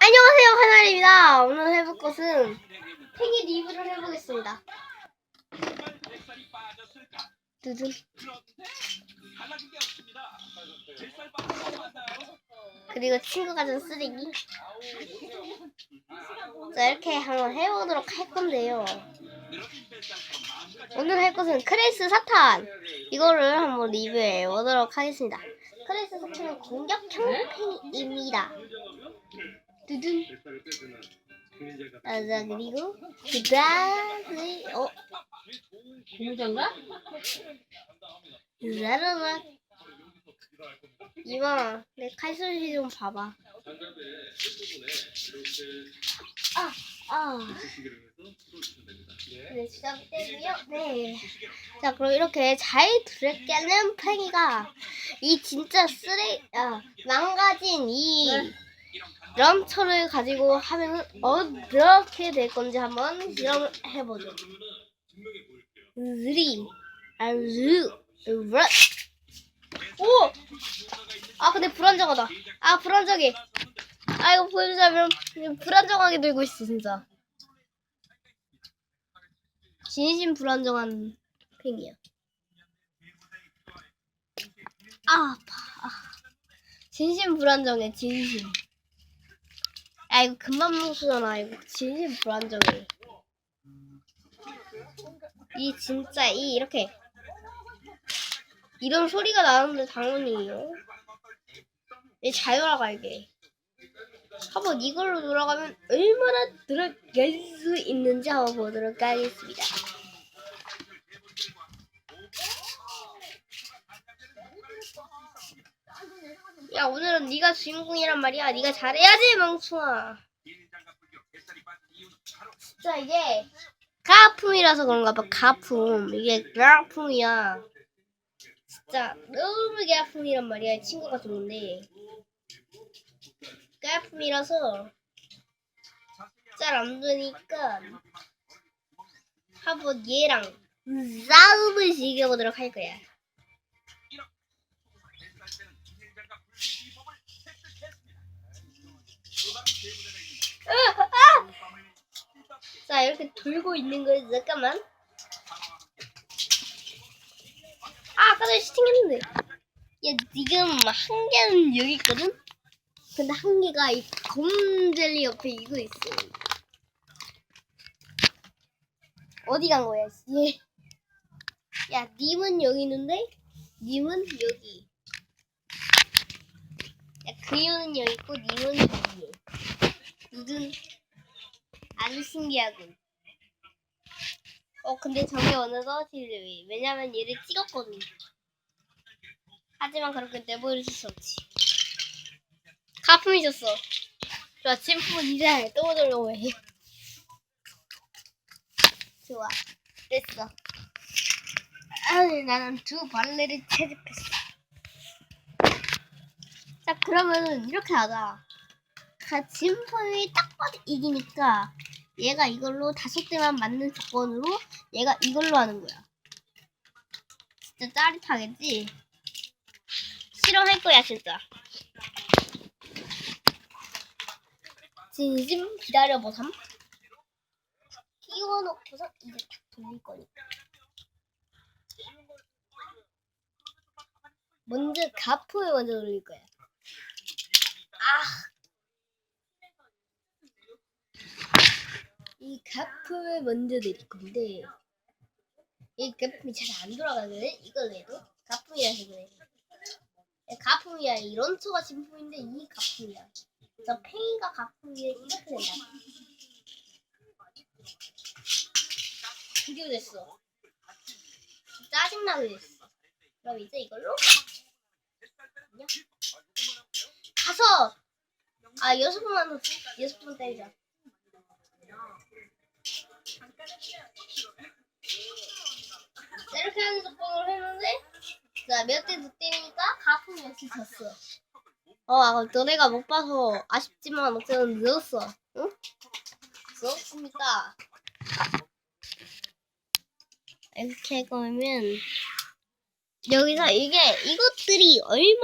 안녕하세요, 하나입니다. 오늘 해볼 것은 팽이 리뷰를 해보겠습니다. 두둔. 그리고 친구가 준 쓰레기. 자, 이렇게 한번 해보도록 할 건데요. 오늘 할 것은 크레이스 사탄. 이거를 한번 리뷰해 보도록 하겠습니다. 크레이스 사탄은 공격형 팽이입니다. 두둔. 아, 자, 그리고 그 다음에 어, 공장가? 라라라. 이마, 내 칼소리 좀 봐봐. 아, 아. 네, 시작되고요. 네. 자, 그럼 이렇게 잘 들어가는 팽이가 이 진짜 쓰레, 아, 망가진 이 럼처를 가지고 하면 어떻게 될 건지 한번 실험을 해보죠. 쓰리, 아, 르, 르. 오! 아, 근데 불안정하다. 아, 불안정해. 아, 이거 보여주자면 불안정하게 들고 있어, 진짜. 진심 불안정한 팽이야. 아, 아파. 아. 진심 불안정해, 진심. 아, 이거 금방 뭉수잖아. 이거 진심 불안정해. 이 진짜 이 이렇게 이런 소리가 나는데 당연히요. 이잘 돌아가 이게. 한번 이걸로 돌아가면 얼마나 들어갈 수 있는지 한번 보도록 하겠습니다. 야 오늘은 네가 주인공이란 말이야. 네가 잘해야지 멍충아. 진짜 이게 가품이라서 그런가 봐. 가품. 이게 가품이야. 진짜 너무 가품이란 말이야. 친구가 좋은데. 가품이라서 잘 안 되니까 한번 얘랑 싸움을 즐겨보도록 할 거야. 자 이렇게 돌고 있는 거지 잠깐만. 아 아까 전에 시팅했는데. 야 지금 한 개는 여기 있거든? 근데 한 개가 이 검젤리 옆에 이거 있어. 어디 간 거야 씨. 야 님은 여기 있는데? 님은 여기. 야 그이유는 여기 있고 님은 여기. 누군? 아주 신기하군. 어, 근데 저게 어느덧 힐리 왜냐면 얘를 찍었거든. 하지만 그렇게 내버릴 수 없지. 가품이 졌어. 좋아, 침품은 이제 또 오도록 해. 좋아, 됐어. 아니, 나는 두 발레를 채집했어. 자, 그러면은 이렇게 하자. 가 진품이 딱 봐도 이기니까 얘가 이걸로 다섯 대만 맞는 조건으로 얘가 이걸로 하는 거야. 진짜 짜릿하겠지? 실험할 거야 진짜. 진심 기다려보삼. 끼워놓고서 이제 딱 돌릴 거니까. 먼저 가포에 먼저 돌릴 거야. 아. 이 가품을 먼저 내릴 건데 이 가품이 잘 안 돌아가거든? 이걸 내도 가품이라서 그래 가품이야. 이런 초가 진품인데 이 가품이야. 저 팽이가 가품이야. 이렇게 된다. 드디어 됐어. 짜증나게 됐어. 그럼 이제 이걸로. 다섯 아 여섯 더 여섯 번 때리자 이렇게 하는 조건으로 했는데 자몇 대더 때리니까 가품이 역시 졌어. 어 아, 너네가 못 봐서 아쉽지만 어쨌든 늦었어. 응? 그렇습니다. 이렇게 하면 여기서 이게 이것들이 얼마나